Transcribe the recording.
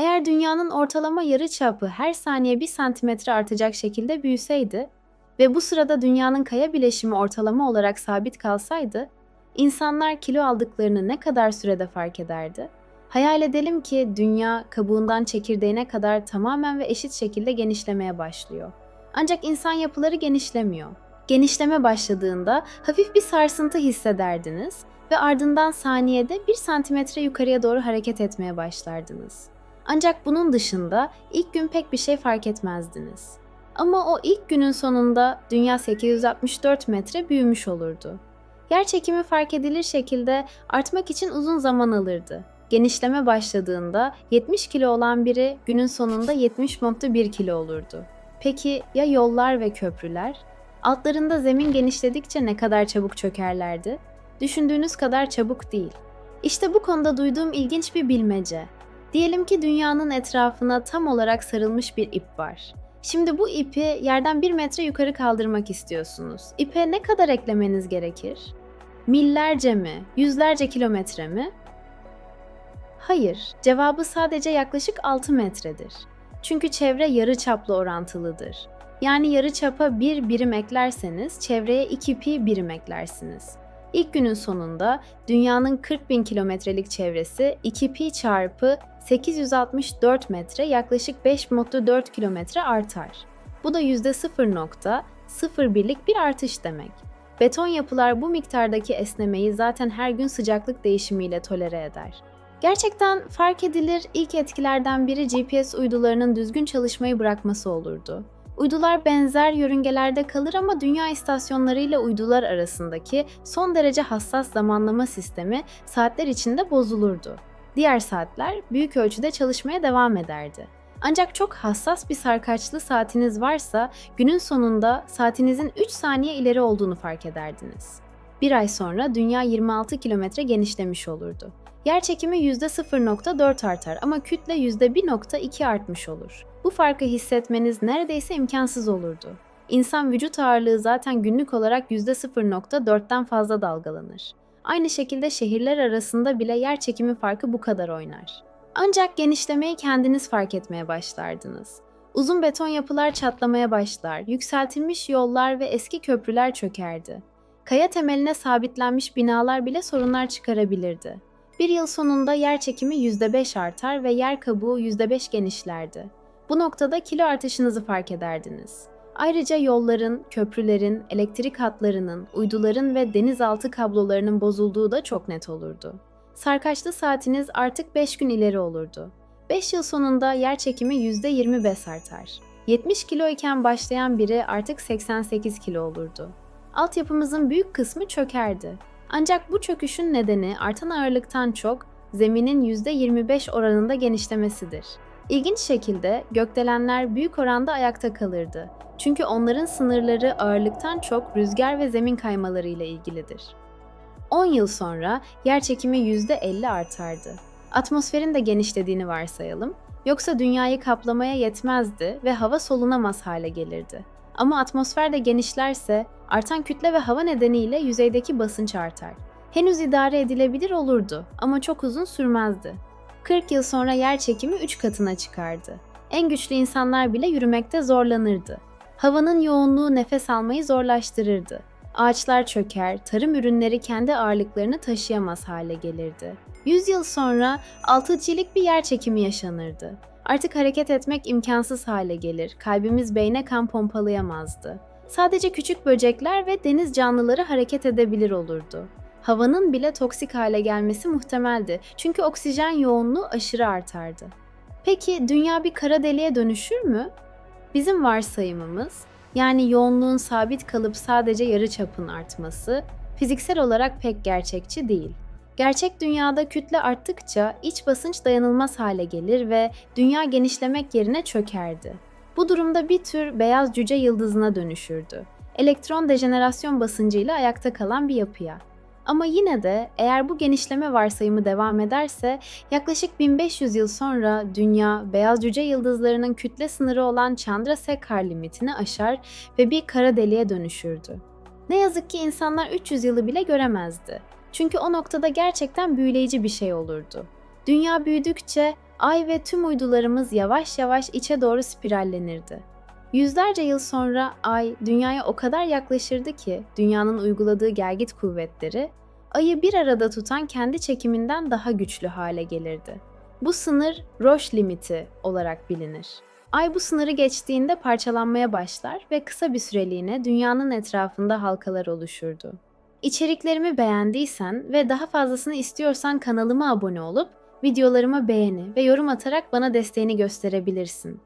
Eğer dünyanın ortalama yarıçapı her saniye 1 santimetre artacak şekilde büyüseydi ve bu sırada dünyanın kaya bileşimi ortalama olarak sabit kalsaydı, insanlar kilo aldıklarını ne kadar sürede fark ederdi? Hayal edelim ki dünya kabuğundan çekirdeğine kadar tamamen ve eşit şekilde genişlemeye başlıyor. Ancak insan yapıları genişlemiyor. Genişleme başladığında hafif bir sarsıntı hissederdiniz ve ardından saniyede 1 santimetre yukarıya doğru hareket etmeye başlardınız. Ancak bunun dışında ilk gün pek bir şey fark etmezdiniz. Ama o ilk günün sonunda dünya 864 metre büyümüş olurdu. Yer çekimi fark edilir şekilde artmak için uzun zaman alırdı. Genişleme başladığında 70 kilo olan biri günün sonunda 70.1 kilo olurdu. Peki ya yollar ve köprüler? Altlarında zemin genişledikçe ne kadar çabuk çökerlerdi? Düşündüğünüz kadar çabuk değil. İşte bu konuda duyduğum ilginç bir bilmece. Diyelim ki dünyanın etrafına tam olarak sarılmış bir ip var. Şimdi bu ipi yerden bir metre yukarı kaldırmak istiyorsunuz. İpe ne kadar eklemeniz gerekir? Millerce mi? Yüzlerce kilometre mi? Hayır, cevabı sadece yaklaşık 6 metredir. Çünkü çevre yarı çaplı orantılıdır. Yani yarı çapa bir birim eklerseniz çevreye 2 pi birim eklersiniz. İlk günün sonunda dünyanın 40 bin kilometrelik çevresi 2 pi çarpı 864 metre yaklaşık 5.4 kilometre artar. Bu da %0.01'lik bir artış demek. Beton yapılar bu miktardaki esnemeyi zaten her gün sıcaklık değişimiyle tolere eder. Gerçekten fark edilir ilk etkilerden biri GPS uydularının düzgün çalışmayı bırakması olurdu. Uydular benzer yörüngelerde kalır ama dünya istasyonları ile uydular arasındaki son derece hassas zamanlama sistemi saatler içinde bozulurdu. Diğer saatler büyük ölçüde çalışmaya devam ederdi. Ancak çok hassas bir sarkaçlı saatiniz varsa günün sonunda saatinizin 3 saniye ileri olduğunu fark ederdiniz. Bir ay sonra dünya 26 kilometre genişlemiş olurdu. Yer çekimi %0.4 artar ama kütle %1.2 artmış olur. Bu farkı hissetmeniz neredeyse imkansız olurdu. İnsan vücut ağırlığı zaten günlük olarak %0.4'ten fazla dalgalanır. Aynı şekilde şehirler arasında bile yer çekimi farkı bu kadar oynar. Ancak genişlemeyi kendiniz fark etmeye başlardınız. Uzun beton yapılar çatlamaya başlar, yükseltilmiş yollar ve eski köprüler çökerdi. Kaya temeline sabitlenmiş binalar bile sorunlar çıkarabilirdi. Bir yıl sonunda yer çekimi %5 artar ve yer kabuğu %5 genişlerdi. Bu noktada kilo artışınızı fark ederdiniz. Ayrıca yolların, köprülerin, elektrik hatlarının, uyduların ve denizaltı kablolarının bozulduğu da çok net olurdu. Sarkaçlı saatiniz artık 5 gün ileri olurdu. 5 yıl sonunda yer çekimi %25 artar. 70 kilo iken başlayan biri artık 88 kilo olurdu. Altyapımızın büyük kısmı çökerdi. Ancak bu çöküşün nedeni artan ağırlıktan çok zeminin %25 oranında genişlemesidir. İlginç şekilde gökdelenler büyük oranda ayakta kalırdı. Çünkü onların sınırları ağırlıktan çok rüzgar ve zemin kaymaları ile ilgilidir. 10 yıl sonra yer çekimi %50 artardı. Atmosferin de genişlediğini varsayalım. Yoksa dünyayı kaplamaya yetmezdi ve hava solunamaz hale gelirdi. Ama atmosfer de genişlerse artan kütle ve hava nedeniyle yüzeydeki basınç artar. Henüz idare edilebilir olurdu ama çok uzun sürmezdi. 40 yıl sonra yer çekimi 3 katına çıkardı. En güçlü insanlar bile yürümekte zorlanırdı. Havanın yoğunluğu nefes almayı zorlaştırırdı. Ağaçlar çöker, tarım ürünleri kendi ağırlıklarını taşıyamaz hale gelirdi. 100 yıl sonra 6G'lik bir yer çekimi yaşanırdı. Artık hareket etmek imkansız hale gelir, kalbimiz beyne kan pompalayamazdı. Sadece küçük böcekler ve deniz canlıları hareket edebilir olurdu. Havanın bile toksik hale gelmesi muhtemeldi çünkü oksijen yoğunluğu aşırı artardı. Peki dünya bir kara deliğe dönüşür mü? Bizim varsayımımız, yani yoğunluğun sabit kalıp sadece yarı çapın artması, fiziksel olarak pek gerçekçi değil. Gerçek dünyada kütle arttıkça iç basınç dayanılmaz hale gelir ve dünya genişlemek yerine çökerdi. Bu durumda bir tür beyaz cüce yıldızına dönüşürdü. Elektron dejenerasyon basıncıyla ayakta kalan bir yapıya. Ama yine de eğer bu genişleme varsayımı devam ederse yaklaşık 1500 yıl sonra dünya beyaz cüce yıldızlarının kütle sınırı olan Chandrasekhar limitini aşar ve bir kara deliğe dönüşürdü. Ne yazık ki insanlar 300 yılı bile göremezdi. Çünkü o noktada gerçekten büyüleyici bir şey olurdu. Dünya büyüdükçe Ay ve tüm uydularımız yavaş yavaş içe doğru spirallenirdi. Yüzlerce yıl sonra Ay dünyaya o kadar yaklaşırdı ki dünyanın uyguladığı gelgit kuvvetleri Ay'ı bir arada tutan kendi çekiminden daha güçlü hale gelirdi. Bu sınır Roche limiti olarak bilinir. Ay bu sınırı geçtiğinde parçalanmaya başlar ve kısa bir süreliğine dünyanın etrafında halkalar oluşurdu. İçeriklerimi beğendiysen ve daha fazlasını istiyorsan kanalıma abone olup videolarıma beğeni ve yorum atarak bana desteğini gösterebilirsin.